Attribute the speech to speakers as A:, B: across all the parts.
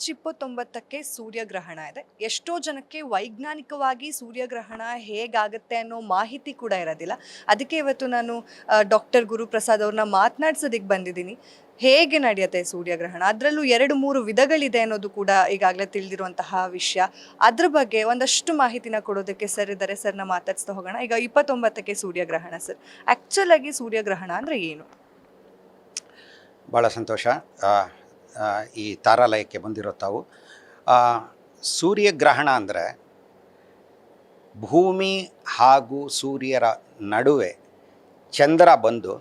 A: March ಇಪ್ಪತ್ತೊಂಬತ್ತಕ್ಕೆ ಸೂರ್ಯಗ್ರಹಣ ಇದೆ. ಎಷ್ಟೋ ಜನಕ್ಕೆ ವೈಜ್ಞಾನಿಕವಾಗಿ ಸೂರ್ಯಗ್ರಹಣ ಹೇಗಾಗತ್ತೆ ಅನ್ನೋ ಮಾಹಿತಿ ಕೂಡ ಇರೋದಿಲ್ಲ. ಅದಕ್ಕೆ ಇವತ್ತು ನಾನು ಡಾಕ್ಟರ್ ಗುರುಪ್ರಸಾದ್ ಅವ್ರನ್ನ ಮಾತನಾಡ್ಸೋದಕ್ಕೆ ಬಂದಿದ್ದೀನಿ. ಹೇಗೆ ನಡೆಯುತ್ತೆ ಸೂರ್ಯಗ್ರಹಣ? ಅದರಲ್ಲೂ ಎರಡು ಮೂರು ವಿಧಗಳಿದೆ ಅನ್ನೋದು ಕೂಡ ಈಗಾಗಲೇ ತಿಳಿದಿರುವಂತಹ ವಿಷಯ. ಅದ್ರ ಬಗ್ಗೆ ಒಂದಷ್ಟು ಮಾಹಿತಿನ ಕೊಡೋದಕ್ಕೆ ಸರ್ ಇದ್ದಾರೆ ಸರ್ನ ಮಾತಾಡ್ಸ್ತಾ ಹೋಗೋಣ. ಈಗ ಇಪ್ಪತ್ತೊಂಬತ್ತಕ್ಕೆ ಸೂರ್ಯಗ್ರಹಣ ಸರ್. ಆ್ಯಕ್ಚುಲಾಗಿ ಸೂರ್ಯಗ್ರಹಣ ಅಂದರೆ ಏನು?
B: ಭಾಳ ಸಂತೋಷ. ಈ ತಾರಾಲಯಕ್ಕೆ ಬಂದಿರೋ ತಾವು. ಸೂರ್ಯಗ್ರಹಣ ಅಂದರೆ ಭೂಮಿ ಹಾಗೂ ಸೂರ್ಯರ ನಡುವೆ ಚಂದ್ರ ಬಂದು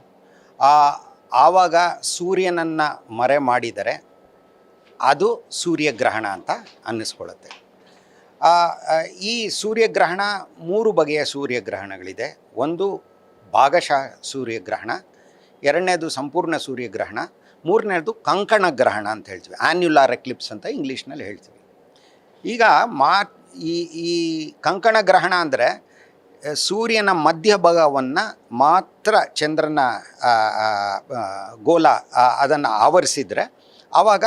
B: ಆವಾಗ ಸೂರ್ಯನನ್ನು ಮರೆ ಮಾಡಿದರೆ ಅದು ಸೂರ್ಯಗ್ರಹಣ ಅಂತ ಅನ್ನಿಸ್ಕೊಳ್ಳುತ್ತೆ. ಈ ಸೂರ್ಯಗ್ರಹಣ ಮೂರು ಬಗೆಯ ಸೂರ್ಯಗ್ರಹಣಗಳಿದೆ. ಒಂದು ಭಾಗಶಃ ಸೂರ್ಯಗ್ರಹಣ, ಎರಡನೇದು ಸಂಪೂರ್ಣ ಸೂರ್ಯಗ್ರಹಣ ಮೂರನೇದು ಕಂಕಣ ಗ್ರಹಣ ಅಂತ ಹೇಳ್ತೀವಿ. ಆ್ಯನ್ಯುಲಾರ್ ಎಕ್ಲಿಪ್ಸ್ ಅಂತ ಇಂಗ್ಲೀಷ್ನಲ್ಲಿ ಹೇಳ್ತೀವಿ. ಈಗ ಮಾ, ಈ ಈ ಕಂಕಣ ಗ್ರಹಣ ಅಂದರೆ ಸೂರ್ಯನ ಮಧ್ಯಭಾಗವನ್ನು ಮಾತ್ರ ಚಂದ್ರನ ಗೋಲ ಅದನ್ನು ಆವರಿಸಿದರೆ, ಆವಾಗ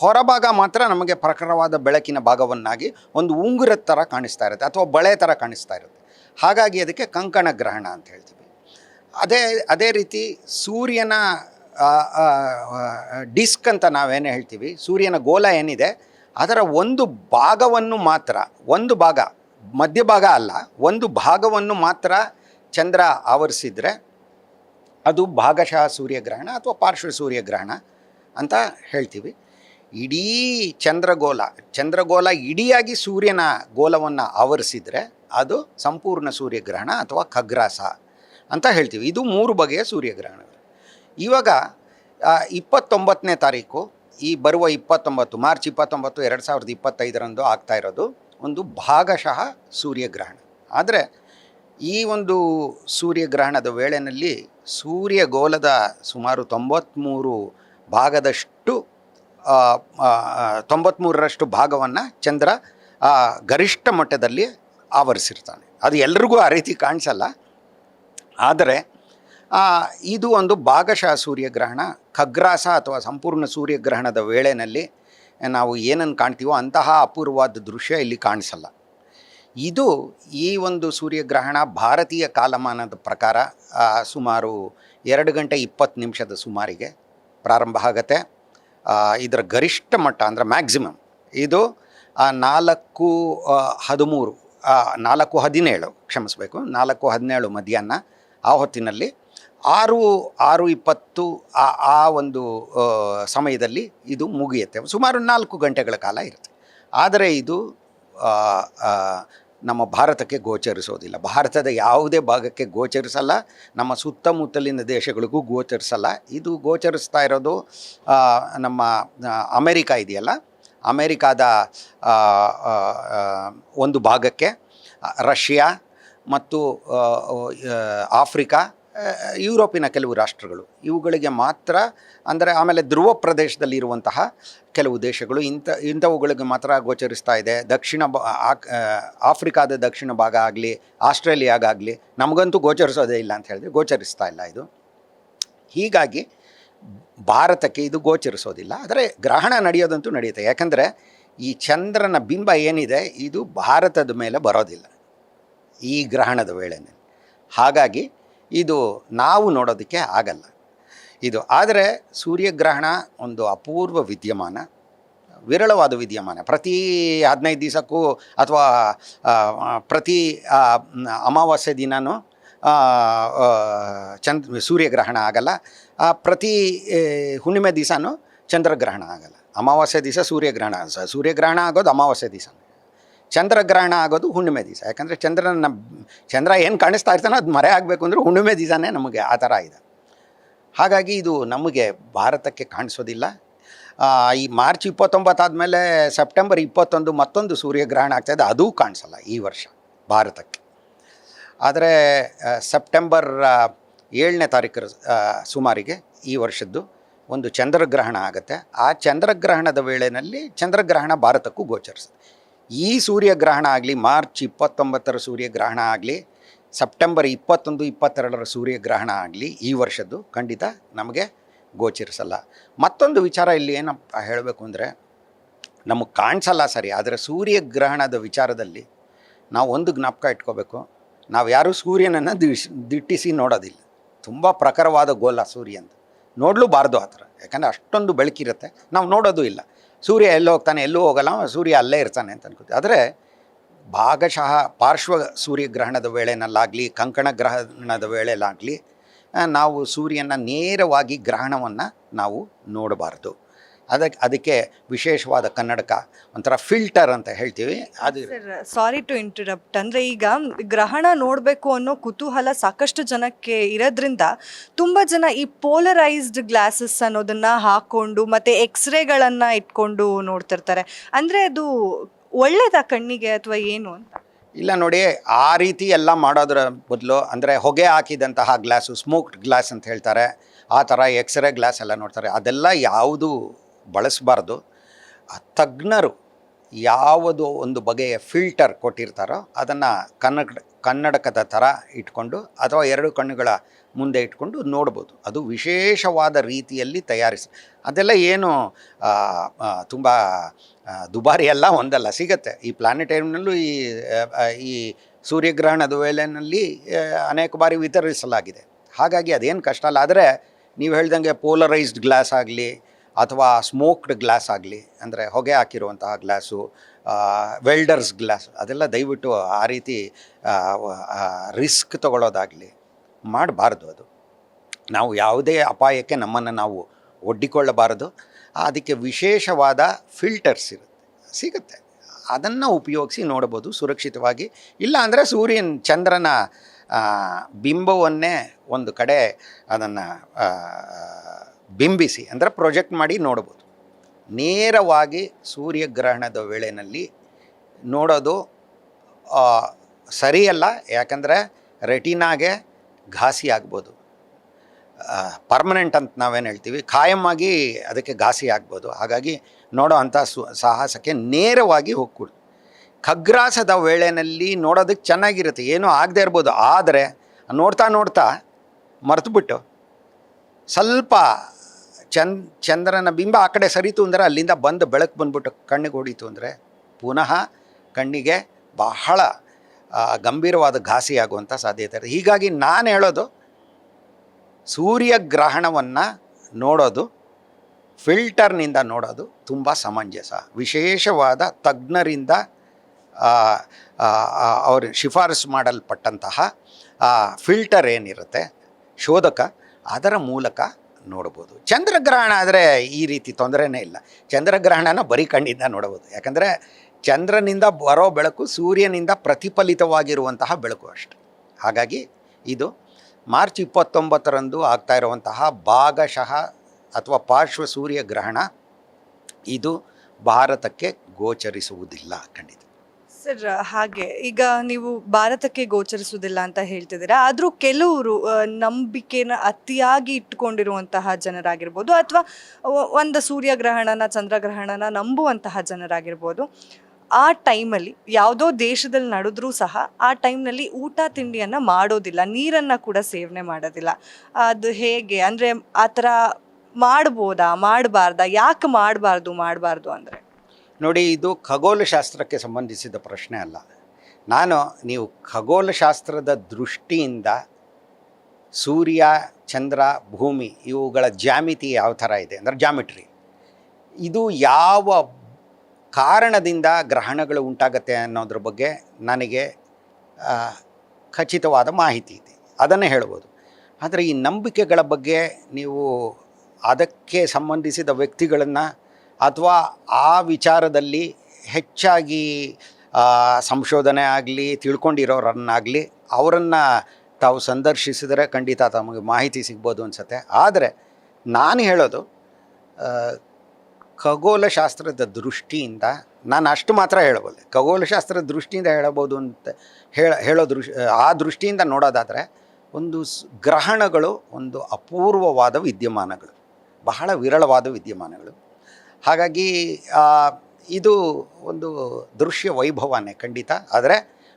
B: ಹೊರಭಾಗ ಮಾತ್ರ ನಮಗೆ ಪ್ರಖರವಾದ ಬೆಳಕಿನ ಭಾಗವನ್ನಾಗಿ ಒಂದು ಉಂಗುರದ ಥರ ಕಾಣಿಸ್ತಾ ಇರುತ್ತೆ, ಅಥವಾ ಬಳೆ ಥರ ಕಾಣಿಸ್ತಾ ಇರುತ್ತೆ. ಹಾಗಾಗಿ ಅದಕ್ಕೆ ಕಂಕಣ ಗ್ರಹಣ ಅಂತ ಹೇಳ್ತೀವಿ. ಅದೇ ಅದೇ ರೀತಿ ಸೂರ್ಯನ ಡಿಸ್ಕ್ ಅಂತ ನಾವೇನು ಹೇಳ್ತೀವಿ? ಸೂರ್ಯನ ಗೋಲ ಏನಿದೆ? ಅದರ ಒಂದು ಭಾಗವನ್ನು ಮಾತ್ರ, ಒಂದು ಭಾಗ ಮಧ್ಯಭಾಗ ಅಲ್ಲ, ಒಂದು ಭಾಗವನ್ನು ಮಾತ್ರ ಚಂದ್ರ ಆವರಿಸಿದರೆ ಅದು ಭಾಗಶಃ ಸೂರ್ಯಗ್ರಹಣ ಅಥವಾ ಪಾರ್ಶ್ವ ಸೂರ್ಯಗ್ರಹಣ ಅಂತ ಹೇಳ್ತೀವಿ. ಇಡೀ ಚಂದ್ರಗೋಲ ಚಂದ್ರಗೋಲ ಇಡಿಯಾಗಿ ಸೂರ್ಯನ ಗೋಲವನ್ನು ಆವರಿಸಿದರೆ ಅದು ಸಂಪೂರ್ಣ ಸೂರ್ಯಗ್ರಹಣ ಅಥವಾ ಖಗ್ರಾಸ ಅಂತ ಹೇಳ್ತೀವಿ. ಇದು ಮೂರು ಬಗೆಯ ಸೂರ್ಯಗ್ರಹಣಗಳು. ಇವಾಗ ಇಪ್ಪತ್ತೊಂಬತ್ತನೇ ತಾರೀಕು, ಈ ಬರುವ ಇಪ್ಪತ್ತೊಂಬತ್ತು, ಮಾರ್ಚ್ ಇಪ್ಪತ್ತೊಂಬತ್ತು, ಎರಡು ಸಾವಿರದ ಇಪ್ಪತ್ತೈದರಂದು ಆಗ್ತಾ ಇರೋದು ಒಂದು ಭಾಗಶಃ ಸೂರ್ಯಗ್ರಹಣ. ಆದರೆ, ಈ ಒಂದು ಸೂರ್ಯಗ್ರಹಣದ ವೇಳೆಯಲ್ಲಿ ಸೂರ್ಯಗೋಲದ ಸುಮಾರು ತೊಂಬತ್ತ್ಮೂರು ಭಾಗದಷ್ಟು ತೊಂಬತ್ತ್ಮೂರರಷ್ಟು ಭಾಗವನ್ನು ಚಂದ್ರ ಗರಿಷ್ಠ ಮಟ್ಟದಲ್ಲಿ ಆವರಿಸಿರ್ತಾನೆ. ಅದು ಎಲ್ರಿಗೂ ಆ ರೀತಿ ಕಾಣಿಸಲ್ಲ. ಆದರೆ ಇದು ಒಂದು ಭಾಗಶಃ ಸೂರ್ಯಗ್ರಹಣ, ಖಗ್ರಾಸ ಅಥವಾ ಸಂಪೂರ್ಣ ಸೂರ್ಯಗ್ರಹಣದ ವೇಳೆಯಲ್ಲಿ ನಾವು ಏನನ್ನು ಕಾಣ್ತೀವೋ ಅಂತಹ ಅಪೂರ್ವವಾದ ದೃಶ್ಯ ಇಲ್ಲಿ ಕಾಣಿಸಲ್ಲ. ಇದು ಈ ಒಂದು ಸೂರ್ಯಗ್ರಹಣ ಭಾರತೀಯ ಕಾಲಮಾನದ ಪ್ರಕಾರ ಸುಮಾರು ಎರಡು ಗಂಟೆ ಇಪ್ಪತ್ತು ನಿಮಿಷದ ಸುಮಾರಿಗೆ ಪ್ರಾರಂಭ ಆಗತ್ತೆ. ಇದರ ಗರಿಷ್ಠ ಮಟ್ಟ ಅಂದರೆ ಮ್ಯಾಕ್ಸಿಮಮ್ ಇದು ನಾಲ್ಕು ಹದಿಮೂರು ನಾಲ್ಕು ಹದಿನೇಳು, ಕ್ಷಮಿಸಬೇಕು, ನಾಲ್ಕು ಹದಿನೇಳು ಮಧ್ಯಾಹ್ನ ಆ ಹೊತ್ತಿನಲ್ಲಿ ಆರು ಆರು ಇಪ್ಪತ್ತು ಆ ಆ ಒಂದು ಸಮಯದಲ್ಲಿ ಇದು ಮುಗಿಯುತ್ತೆ. ಸುಮಾರು ನಾಲ್ಕು ಗಂಟೆಗಳ ಕಾಲ ಇರುತ್ತೆ. ಆದರೆ ಇದು ನಮ್ಮ ಭಾರತಕ್ಕೆ ಗೋಚರಿಸೋದಿಲ್ಲ. ಭಾರತದ ಯಾವುದೇ ಭಾಗಕ್ಕೆ ಗೋಚರಿಸಲ್ಲ. ನಮ್ಮ ಸುತ್ತಮುತ್ತಲಿನ ದೇಶಗಳಿಗೂ ಗೋಚರಿಸಲ್ಲ. ಇದು ಗೋಚರಿಸ್ತಾ ಇರೋದು ನಮ್ಮ ಅಮೇರಿಕಾ ಇದೆಯಲ್ಲ? ಅಮೆರಿಕಾದ ಒಂದು ಭಾಗಕ್ಕೆ ರಷ್ಯಾ ಮತ್ತು ಆಫ್ರಿಕಾ ಯುರೋಪಿನ ಕೆಲವು ರಾಷ್ಟ್ರಗಳು. ಇವುಗಳಿಗೆ ಮಾತ್ರ ಅಂದರೆ ಆಮೇಲೆ ಧ್ರುವ ಪ್ರದೇಶದಲ್ಲಿರುವಂತಹ ಕೆಲವು ದೇಶಗಳು ಇಂಥ, ಇಂಥವುಗಳಿಗೆ ಮಾತ್ರ ಗೋಚರಿಸ್ತಾ ಇದೆ. ದಕ್ಷಿಣ ಆಫ್ರಿಕಾದ ದಕ್ಷಿಣ ಭಾಗ ಆಗಲಿ ಆಸ್ಟ್ರೇಲಿಯಾಗಾಗಲಿ ನಮಗಂತೂ ಗೋಚರಿಸೋದೇ ಇಲ್ಲ ಅಂತ ಹೇಳಿದ್ರೆ ಗೋಚರಿಸ್ತಾ ಇಲ್ಲ ಇದು. ಹೀಗಾಗಿ ಭಾರತಕ್ಕೆ ಇದು ಗೋಚರಿಸೋದಿಲ್ಲ. ಆದರೆ ಗ್ರಹಣ ನಡೆಯೋದಂತೂ ನಡೆಯುತ್ತೆ. ಯಾಕಂದರೆ ಈ ಚಂದ್ರನ ಬಿಂಬ ಏನಿದೆ, ಇದು ಭಾರತದ ಮೇಲೆ ಬರೋದಿಲ್ಲ ಈ ಗ್ರಹಣದ ವೇಳೆನೇ ಹಾಗಾಗಿ ಇದು ನಾವು ನೋಡೋದಕ್ಕೆ ಆಗಲ್ಲ. ಇದು ಆದರೆ ಸೂರ್ಯಗ್ರಹಣ ಒಂದು ಅಪೂರ್ವ ವಿದ್ಯಮಾನ, ವಿರಳವಾದ ವಿದ್ಯಮಾನ. ಪ್ರತಿ ಹದಿನೈದು ದಿವಸಕ್ಕೂ ಅಥವಾ ಪ್ರತಿ ಅಮಾವಾಸ್ಯ ದಿನವೂ ಚಂದ್ರ, ಸೂರ್ಯಗ್ರಹಣ ಆಗಲ್ಲ. ಪ್ರತಿ ಹುಣ್ಣಿಮೆ ದಿವಸನೂ ಚಂದ್ರಗ್ರಹಣ ಆಗಲ್ಲ. ಅಮಾವಾಸ್ಯೆ ದಿವಸ ಸೂರ್ಯಗ್ರಹಣ ಸೂರ್ಯಗ್ರಹಣ ಆಗೋದು ಅಮಾವಾಸ್ಯೆ ದಿವಸ ಚಂದ್ರಗ್ರಹಣ ಆಗೋದು ಹುಣ್ಣಿಮೆ ದಿವಸ. ಯಾಕಂದರೆ ಚಂದ್ರನ, ಚಂದ್ರ ಏನು ಕಾಣಿಸ್ತಾ ಇರ್ತಾನೋ ಅದು ಮರೆ ಆಗಬೇಕು ಅಂದರೆ ಹುಣ್ಣಿಮೆ ದಿವಸನೇ ನಮಗೆ ಆ ಥರ ಇದೆ. ಹಾಗಾಗಿ ಇದು ನಮಗೆ ಭಾರತಕ್ಕೆ ಕಾಣಿಸೋದಿಲ್ಲ. ಈ ಮಾರ್ಚ್ ಇಪ್ಪತ್ತೊಂಬತ್ತಾದಮೇಲೆ ಸೆಪ್ಟೆಂಬರ್ ಇಪ್ಪತ್ತೊಂದು ಮತ್ತೊಂದು ಸೂರ್ಯಗ್ರಹಣ ಆಗ್ತಾಯಿದೆ ಅದೂ ಕಾಣಿಸಲ್ಲ ಈ ವರ್ಷ ಭಾರತಕ್ಕೆ. ಆದರೆ ಸೆಪ್ಟೆಂಬರ್ ಏಳನೇ ತಾರೀಕರ ಸುಮಾರಿಗೆ ಈ ವರ್ಷದ್ದು ಒಂದು ಚಂದ್ರಗ್ರಹಣ ಆಗುತ್ತೆ. ಆ ಚಂದ್ರಗ್ರಹಣದ ವೇಳೆಯಲ್ಲಿ ಚಂದ್ರಗ್ರಹಣ ಭಾರತಕ್ಕೂ ಗೋಚರಿಸುತ್ತೆ. ಈ ಸೂರ್ಯಗ್ರಹಣ ಆಗಲಿ, ಮಾರ್ಚ್ ಇಪ್ಪತ್ತೊಂಬತ್ತರ ಸೂರ್ಯಗ್ರಹಣ ಆಗಲಿ, ಸೆಪ್ಟೆಂಬರ್ ಇಪ್ಪತ್ತೊಂದು, ಇಪ್ಪತ್ತೆರಡರ ಸೂರ್ಯಗ್ರಹಣ ಆಗಲಿ ಈ ವರ್ಷದ್ದು ಖಂಡಿತ ನಮಗೆ ಗೋಚರಿಸಲ್ಲ. ಮತ್ತೊಂದು ವಿಚಾರ ಇಲ್ಲಿ ಏನಪ್ಪ ಹೇಳಬೇಕು ಅಂದರೆ, ನಮಗೆ ಕಾಣಿಸಲ್ಲ ಸರಿ, ಆದರೆ ಸೂರ್ಯಗ್ರಹಣದ ವಿಚಾರದಲ್ಲಿ ನಾವು ಒಂದು ಜ್ಞಾಪಕ ಇಟ್ಕೋಬೇಕು. ನಾವು ಯಾರೂ ಸೂರ್ಯನನ್ನು ದಿಟ್ಟಿಸಿ ನೋಡೋದಿಲ್ಲ. ತುಂಬ ಪ್ರಖರವಾದ ಗೋಲ ಸೂರ್ಯಂದು ನೋಡಲೂಬಾರ್ದು ಆ ಥರ. ಯಾಕಂದರೆ ಅಷ್ಟೊಂದು ಬೆಳಕಿರುತ್ತೆ. ನಾವು ನೋಡೋದು ಇಲ್ಲ. ಸೂರ್ಯ ಎಲ್ಲೋ ಹೋಗ್ತಾನೆ, ಎಲ್ಲೂ ಹೋಗಲ್ಲ ಸೂರ್ಯ ಅಲ್ಲೇ ಇರ್ತಾನೆ ಅಂತ ಅನ್ಕೋತೀವಿ. ಆದರೆ ಭಾಗಶಃ ಪಾರ್ಶ್ವ ಸೂರ್ಯಗ್ರಹಣದ ವೇಳೆನಲ್ಲಾಗಲಿ, ಕಂಕಣ ಗ್ರಹಣದ ವೇಳೆಯಲ್ಲಾಗಲಿ ನಾವು ಸೂರ್ಯನ ನೇರವಾಗಿ ಗ್ರಹಣವನ್ನು ನಾವು ನೋಡಬಾರ್ದು. ಅದಕ್ಕೆ ಅದಕ್ಕೆ ವಿಶೇಷವಾದ ಕನ್ನಡಕ ಒಂಥರ ಫಿಲ್ಟರ್ ಅಂತ ಹೇಳ್ತೀವಿ. ಅದು
A: ಸರ್ ಟು ಇಂಟರಪ್ಟ್. ಅಂದರೆ ಈಗ ಗ್ರಹಣ ನೋಡಬೇಕು ಅನ್ನೋ ಕುತೂಹಲ ಸಾಕಷ್ಟು ಜನಕ್ಕೆ ಇರೋದ್ರಿಂದ ತುಂಬ ಜನ ಈ ಪೋಲರೈಸ್ಡ್ ಗ್ಲಾಸಸ್ ಅನ್ನೋದನ್ನು ಹಾಕ್ಕೊಂಡು ಮತ್ತು ಎಕ್ಸ್ರೇಗಳನ್ನು ಇಟ್ಕೊಂಡು ನೋಡ್ತಿರ್ತಾರೆ. ಅಂದರೆ ಅದು ಒಳ್ಳೆಯದಾ ಕಣ್ಣಿಗೆ ಅಥವಾ ಏನು ಅಂತ?
B: ಇಲ್ಲ ನೋಡಿ ಆ ರೀತಿ ಎಲ್ಲ ಮಾಡೋದ್ರ ಬದಲು ಅಂದರೆ ಹೊಗೆ ಹಾಕಿದಂತಹ ಗ್ಲಾಸು ಸ್ಮೋಕ್ಡ್ ಗ್ಲಾಸ್ ಅಂತ ಹೇಳ್ತಾರೆ. ಆ ಥರ ಎಕ್ಸ್ರೇ ಗ್ಲಾಸ್ ಎಲ್ಲ ನೋಡ್ತಾರೆ. ಅದೆಲ್ಲ ಯಾವುದು ಬಳಸಬಾರ್ದು. ತಜ್ಞರು ಯಾವುದು ಒಂದು ಬಗೆಯ ಫಿಲ್ಟರ್ ಕೊಟ್ಟಿರ್ತಾರೋ ಅದನ್ನು ಕನ್ನಡ, ಕನ್ನಡಕದ ಥರ ಇಟ್ಕೊಂಡು ಅಥವಾ ಎರಡು ಕಣ್ಣುಗಳ ಮುಂದೆ ಇಟ್ಕೊಂಡು ನೋಡ್ಬೋದು. ಅದು ವಿಶೇಷವಾದ ರೀತಿಯಲ್ಲಿ ತಯಾರಿಸಿ, ಅದೆಲ್ಲ ಏನು ತುಂಬ ದುಬಾರಿ ಎಲ್ಲ ಒಂದಲ್ಲ, ಸಿಗತ್ತೆ. ಈ ಪ್ಲಾನೆಟೇರಿಯಮ್ನಲ್ಲೂ ಈ ಈ ಸೂರ್ಯಗ್ರಹಣದ ವೇಳೆಯಲ್ಲಿ ಅನೇಕ ಬಾರಿ ವಿತರಿಸಲಾಗಿದೆ. ಹಾಗಾಗಿ ಅದೇನು ಕಷ್ಟ ಅಲ್ಲ. ಆದರೆ ನೀವು ಹೇಳ್ದಂಗೆ ಪೋಲರೈಸ್ಡ್ ಗ್ಲಾಸ್ ಆಗಲಿ ಅಥವಾ ಸ್ಮೋಕ್ಡ್ ಗ್ಲಾಸ್ ಆಗಲಿ, ಅಂದರೆ ಹೊಗೆ ಹಾಕಿರುವಂತಹ ಗ್ಲಾಸು ವೆಲ್ಡರ್ಸ್ ಗ್ಲಾಸ್, ಅದೆಲ್ಲ ದಯವಿಟ್ಟು ಆ ರೀತಿ ರಿಸ್ಕ್ ತಗೊಳ್ಳೋದಾಗಲಿ ಮಾಡಬಾರ್ದು ಅದು. ನಾವು ಯಾವುದೇ ಅಪಾಯಕ್ಕೆ ನಮ್ಮನ್ನು ನಾವು ಒಡ್ಡಿಕೊಳ್ಳಬಾರದು. ಅದಕ್ಕೆ ವಿಶೇಷವಾದ ಫಿಲ್ಟರ್ಸ್ ಇರುತ್ತೆ, ಸಿಗುತ್ತೆ. ಅದನ್ನು ಉಪಯೋಗಿಸಿ ನೋಡ್ಬೋದು ಸುರಕ್ಷಿತವಾಗಿ. ಇಲ್ಲ ಅಂದರೆ ಸೂರ್ಯನ, ಚಂದ್ರನ ಬಿಂಬವನ್ನೇ ಒಂದು ಕಡೆ ಅದನ್ನು ಬಿಂಬಿಸಿ ಅಂದರೆ ಪ್ರೊಜೆಕ್ಟ್ ಮಾಡಿ ನೋಡ್ಬೋದು. ನೇರವಾಗಿ ಸೂರ್ಯಗ್ರಹಣದ ವೇಳೆಯಲ್ಲಿ ನೋಡೋದು ಸರಿಯಲ್ಲ, ಯಾಕಂದರೆ ರೆಟಿನಾಗೆ ಘಾಸಿ ಆಗ್ಬೋದು. ಪರ್ಮನೆಂಟ್ ಅಂತ ನಾವೇನು ಹೇಳ್ತೀವಿ ಖಾಯಮಾಗಿ ಅದಕ್ಕೆ ಘಾಸಿ ಆಗ್ಬೋದು. ಹಾಗಾಗಿ ನೋಡೋ ಅಂಥ ಸು, ಸಾಹಸಕ್ಕೆ ನೇರವಾಗಿ ಹೋಗ್ಕೊಡು. ಖಗ್ರಾಸದ ವೇಳೆಯಲ್ಲಿ ನೋಡೋದಕ್ಕೆ ಚೆನ್ನಾಗಿರುತ್ತೆ, ಏನೂ ಆಗದೆ ಇರ್ಬೋದು. ಆದರೆ, ನೋಡ್ತಾ ನೋಡ್ತಾ ಮರೆತುಬಿಟ್ಟು ಸ್ವಲ್ಪ ಚಂದ್ ಚಂದ್ರನ ಬಿಂಬ ಆ ಕಡೆ ಸರಿತು ಅಂದರೆ ಅಲ್ಲಿಂದ ಬಂದು ಬೆಳಕು ಬಂದ್ಬಿಟ್ಟು ಕಣ್ಣಿಗೆ ಹೊಡೀತು ಅಂದರೆ ಪುನಃ ಕಣ್ಣಿಗೆ ಬಹಳ ಗಂಭೀರವಾದ ಘಾಸಿಯಾಗುವಂಥ ಸಾಧ್ಯತೆ ಇದೆ ಹೀಗಾಗಿ ನಾನು ಹೇಳೋದು ಸೂರ್ಯಗ್ರಹಣವನ್ನು ನೋಡೋದು ಫಿಲ್ಟರ್ನಿಂದ ನೋಡೋದು ತುಂಬ ಸಮಂಜಸ. ವಿಶೇಷವಾದ ತಜ್ಞರಿಂದ ಅವರು ಶಿಫಾರಸು ಮಾಡಲ್ಪಟ್ಟಂತಹ ಫಿಲ್ಟರ್ ಏನಿರುತ್ತೆ, ಶೋಧಕ ಅದರ ಮೂಲಕ ನೋಡ್ಬೋದು ಚಂದ್ರಗ್ರಹಣ ಆದರೆ ಈ ರೀತಿ ತೊಂದರೆನೇ ಇಲ್ಲ. ಚಂದ್ರಗ್ರಹಣನ ಬರೀ ಕಣ್ಣಿಂದ ನೋಡ್ಬೋದು ಯಾಕಂದರೆ ಚಂದ್ರನಿಂದ ಬರೋ ಬೆಳಕು ಸೂರ್ಯನಿಂದ ಪ್ರತಿಫಲಿತವಾಗಿರುವಂತಹ ಬೆಳಕು ಅಷ್ಟೆ. ಹಾಗಾಗಿ ಇದು ಮಾರ್ಚ್ ಇಪ್ಪತ್ತೊಂಬತ್ತರಂದು ಆಗ್ತಾ ಇರುವಂತಹ ಭಾಗಶಃ ಅಥವಾ ಪಾರ್ಶ್ವ ಸೂರ್ಯಗ್ರಹಣ ಇದು ಭಾರತಕ್ಕೆ ಗೋಚರಿಸುವುದಿಲ್ಲ ಖಂಡಿತ.
A: ಸರ್ ಹಾಗೆ. ಈಗ ನೀವು ಭಾರತಕ್ಕೆ ಗೋಚರಿಸುವುದಿಲ್ಲ ಅಂತ ಹೇಳ್ತಿದ್ದೀರಾ? ಆದರೂ ಕೆಲವರು ನಂಬಿಕೆನ ಅತಿಯಾಗಿ ಇಟ್ಕೊಂಡಿರುವಂತಹ ಜನರಾಗಿರ್ಬೋದು ಅಥವಾ ಒಂದು ಸೂರ್ಯಗ್ರಹಣನ, ಚಂದ್ರಗ್ರಹಣನ ನಂಬುವಂತಹ ಜನರಾಗಿರ್ಬೋದು. ಆ ಟೈಮಲ್ಲಿ ಯಾವುದೋ ದೇಶದಲ್ಲಿ ನಡೆದ್ರೂ ಸಹ ಆ ಟೈಮ್ನಲ್ಲಿ ಊಟ ತಿಂಡಿಯನ್ನು ಮಾಡೋದಿಲ್ಲ. ನೀರನ್ನು ಕೂಡ ಸೇವನೆ ಮಾಡೋದಿಲ್ಲ. ಅದು ಹೇಗೆ ಅಂದರೆ ಆ ಥರ ಮಾಡ್ಬೋದಾ? ಮಾಡಬಾರ್ದಾ? ಯಾಕೆ ಮಾಡಬಾರ್ದು? ಮಾಡಬಾರ್ದು ಅಂದರೆ?
B: ನೋಡಿ, ಇದು ಖಗೋಲಶಾಸ್ತ್ರಕ್ಕೆ ಸಂಬಂಧಿಸಿದ ಪ್ರಶ್ನೆ ಅಲ್ಲ. ನಾನು, ನೀವು ಖಗೋಲಶಾಸ್ತ್ರದ ದೃಷ್ಟಿಯಿಂದ ಸೂರ್ಯ, ಚಂದ್ರ, ಭೂಮಿ ಇವುಗಳ ಜ್ಯಾಮಿತಿ ಯಾವ ಥರ ಇದೆ? ಅಂದರೆ ಜಾಮಿಟ್ರಿ ಇದು ಯಾವ ಕಾರಣದಿಂದ ಗ್ರಹಣಗಳು ಉಂಟಾಗತ್ತೆ ಅನ್ನೋದ್ರ ಬಗ್ಗೆ ನನಗೆ ಖಚಿತವಾದ ಮಾಹಿತಿ ಇದೆ. ಅದನ್ನೇ ಹೇಳ್ಬೋದು. ಆದರೆ ಈ ನಂಬಿಕೆಗಳ ಬಗ್ಗೆ ನೀವು ಅದಕ್ಕೆ ಸಂಬಂಧಿಸಿದ ವ್ಯಕ್ತಿಗಳನ್ನು ಅಥವಾ ಆ ವಿಚಾರದಲ್ಲಿ ಹೆಚ್ಚಾಗಿ ಸಂಶೋಧನೆ ಆಗಲಿ, ತಿಳ್ಕೊಂಡಿರೋರನ್ನಾಗಲಿ ಅವರನ್ನು ತಾವು ಸಂದರ್ಶಿಸಿದರೆ ಖಂಡಿತ ತಮಗೆ ಮಾಹಿತಿ ಸಿಗ್ಬೋದು ಅನಿಸುತ್ತೆ. ಆದರೆ ನಾನು ಹೇಳೋದು ಖಗೋಲಶಾಸ್ತ್ರದ ದೃಷ್ಟಿಯಿಂದ ನಾನು ಅಷ್ಟು ಮಾತ್ರ ಹೇಳಬಲ್ಲೆ. ಖಗೋಲಶಾಸ್ತ್ರದ ದೃಷ್ಟಿಯಿಂದ ಹೇಳಬಹುದು ಅಂತ ಹೇಳ, ಹೇಳೋ ದೃಶ್ ಆ ದೃಷ್ಟಿಯಿಂದ ನೋಡೋದಾದರೆ ಒಂದು ಗ್ರಹಣಗಳು ಒಂದು ಅಪೂರ್ವವಾದ ವಿದ್ಯಮಾನಗಳು. ಬಹಳ ವಿರಳವಾದ ವಿದ್ಯಮಾನಗಳು. ಹಾಗಾಗಿ ಇದು ಒಂದು ದೃಶ್ಯ ವೈಭವನೇ ಖಂಡಿತ. ಆದರೆ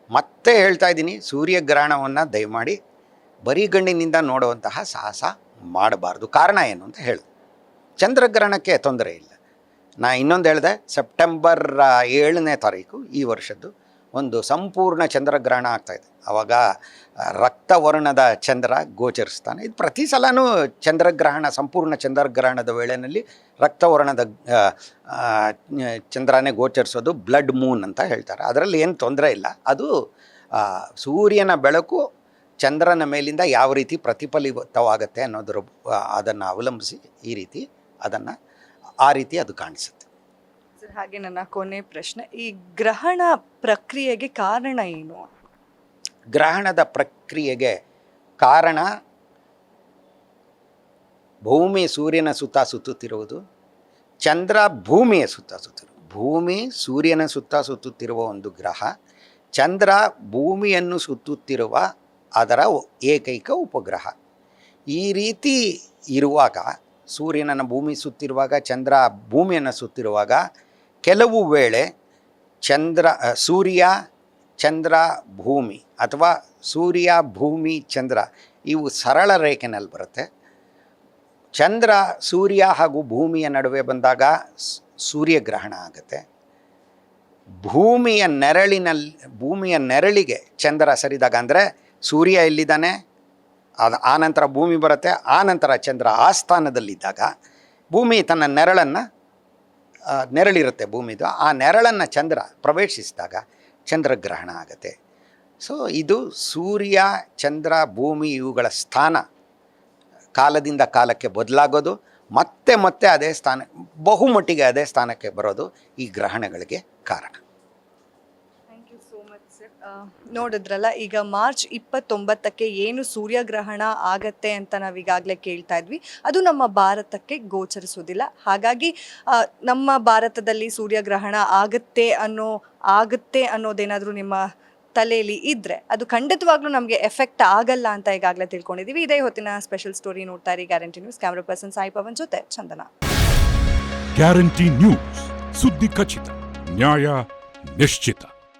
B: ಮತ್ತೆ ಹೇಳ್ತಾ ಇದ್ದೀನಿ ಸೂರ್ಯಗ್ರಹಣವನ್ನು ದಯಮಾಡಿ ಬರೀ ಗಣ್ಣಿನಿಂದ ನೋಡುವಂತಹ ಸಾಹಸ ಮಾಡಬಾರ್ದು. ಕಾರಣ ಏನು ಅಂತ ಹೇಳು. ಚಂದ್ರಗ್ರಹಣಕ್ಕೆ ತೊಂದರೆ ಇಲ್ಲ. ನಾ ಇನ್ನೊಂದು ಹೇಳಿದೆ, ಸೆಪ್ಟೆಂಬರ್ ಏಳನೇ ತಾರೀಕು ಈ ವರ್ಷದ್ದು ಒಂದು ಸಂಪೂರ್ಣ ಚಂದ್ರಗ್ರಹಣ ಆಗ್ತಾಯಿದೆ ಆವಾಗ ರಕ್ತವರ್ಣದ ಚಂದ್ರ ಗೋಚರಿಸ್ತಾನೆ. ಇದು ಪ್ರತಿ ಸಲನೂ ಚಂದ್ರಗ್ರಹಣ, ಸಂಪೂರ್ಣ ಚಂದ್ರಗ್ರಹಣದ ವೇಳೆಯಲ್ಲಿ ರಕ್ತವರ್ಣದ ಚಂದ್ರನೇ ಗೋಚರಿಸೋದು ಬ್ಲಡ್ ಮೂನ್ ಅಂತ ಹೇಳ್ತಾರೆ. ಅದರಲ್ಲಿ ಏನು ತೊಂದರೆ ಇಲ್ಲ. ಅದು ಸೂರ್ಯನ ಬೆಳಕು ಚಂದ್ರನ ಮೇಲಿಂದ ಯಾವ ರೀತಿ ಪ್ರತಿಫಲಿತವಾಗುತ್ತೆ ಅನ್ನೋದ್ರ ಅದನ್ನು ಅವಲಂಬಿಸಿ ಈ ರೀತಿ ಅದನ್ನು, ಆ ರೀತಿ ಅದು ಕಾಣಿಸುತ್ತೆ.
A: ಹಾಗೆ ನನ್ನ ಕೊನೆ ಪ್ರಶ್ನೆ. ಈ ಗ್ರಹಣ ಪ್ರಕ್ರಿಯೆಗೆ ಕಾರಣ ಏನು?
B: ಗ್ರಹಣದ ಪ್ರಕ್ರಿಯೆಗೆ ಕಾರಣ ಭೂಮಿ ಸೂರ್ಯನ ಸುತ್ತ ಸುತ್ತುತ್ತಿರುವುದು, ಚಂದ್ರ ಭೂಮಿಯ ಸುತ್ತ ಸುತ್ತಿರುವುದು ಭೂಮಿ ಸೂರ್ಯನ ಸುತ್ತ ಸುತ್ತುತ್ತಿರುವ ಒಂದು ಗ್ರಹ, ಚಂದ್ರ ಭೂಮಿಯನ್ನು ಸುತ್ತುತ್ತಿರುವ ಅದರ ಏಕೈಕ ಉಪಗ್ರಹ. ಈ ರೀತಿ ಇರುವಾಗ, ಸೂರ್ಯನನ್ನು ಭೂಮಿ ಸುತ್ತಿರುವಾಗ, ಚಂದ್ರ ಭೂಮಿಯನ್ನು ಸುತ್ತಿರುವಾಗ ಕೆಲವು ವೇಳೆ ಚಂದ್ರ ಸೂರ್ಯ, ಚಂದ್ರ ಭೂಮಿ ಅಥವಾ ಸೂರ್ಯ, ಭೂಮಿ, ಚಂದ್ರ ಇವು ಸರಳ ರೇಖೆನಲ್ಲಿ ಬರುತ್ತೆ. ಚಂದ್ರ, ಸೂರ್ಯ ಹಾಗೂ ಭೂಮಿಯ ನಡುವೆ ಬಂದಾಗ ಸೂರ್ಯಗ್ರಹಣ ಆಗುತ್ತೆ. ಭೂಮಿಯ ನೆರಳಿನಲ್ಲಿ, ಭೂಮಿಯ ನೆರಳಿಗೆ ಚಂದ್ರ ಸರಿದಾಗ ಅಂದರೆ ಸೂರ್ಯ ಎಲ್ಲಿದ್ದಾನೆ? ಅದು ಆನಂತರ ಭೂಮಿ ಬರುತ್ತೆ ಆನಂತರ ಚಂದ್ರ ಆ ಸ್ಥಾನದಲ್ಲಿದ್ದಾಗ ಭೂಮಿ ತನ್ನ ನೆರಳನ್ನು ನೆರಳಿರುತ್ತೆ ಭೂಮಿದು. ಆ ನೆರಳನ್ನು ಚಂದ್ರ ಪ್ರವೇಶಿಸಿದಾಗ ಚಂದ್ರಗ್ರಹಣ ಆಗುತ್ತೆ. ಸೊ ಇದು ಸೂರ್ಯ, ಚಂದ್ರ, ಭೂಮಿ ಇವುಗಳ ಸ್ಥಾನ. ಕಾಲದಿಂದ ಕಾಲಕ್ಕೆ ಬದಲಾಗೋದು, ಮತ್ತೆ ಮತ್ತೆ ಅದೇ ಸ್ಥಾನ, ಬಹುಮಟ್ಟಿಗೆ ಅದೇ ಸ್ಥಾನಕ್ಕೆ ಬರೋದು ಈ ಗ್ರಹಣಗಳಿಗೆ ಕಾರಣ
A: thank you so much sir ನೋಡಿದ್ರಲ್ಲ, ಈಗ ಮಾರ್ಚ್ ಇಪ್ಪತ್ತೊಂಬತ್ತಕ್ಕೆ ಏನು ಸೂರ್ಯಗ್ರಹಣ ಆಗತ್ತೆ ಅಂತ ನಾವೀಗಾಗಲೇ ಕೇಳ್ತಾ ಇದ್ವಿ. ಅದು ನಮ್ಮ ಭಾರತಕ್ಕೆ ಗೋಚರಿಸೋದಿಲ್ಲ ಹಾಗಾಗಿ ನಮ್ಮ ಭಾರತದಲ್ಲಿ ಸೂರ್ಯಗ್ರಹಣ ಆಗತ್ತೆ ಅನ್ನೋ, ಆಗುತ್ತೆ ಅನ್ನೋದೇನಾದರೂ ನಿಮ್ಮ ತಲೆಯಲ್ಲಿ ಇದ್ರೆ, ಅದು ಖಂಡಿತವಾಗ್ಲೂ ನಮಗೆ ಎಫೆಕ್ಟ್ ಆಗಲ್ಲ ಅಂತ ಈಗಾಗಲೇ ತಿಳ್ಕೊಂಡಿದ್ದೀವಿ ಇದೇ ಹೊತ್ತಿನ ಸ್ಪೆಷಲ್ ಸ್ಟೋರಿ ನೋಡ್ತಾ ಇರಿ. Guarantee News. Camera person Sai Pawan ಜೊತೆ ಚಂದನ.
C: Guarantee news. ಸುದ್ದಿ ಖಚಿತ, ನ್ಯಾಯ ನಿಶ್ಚಿತ.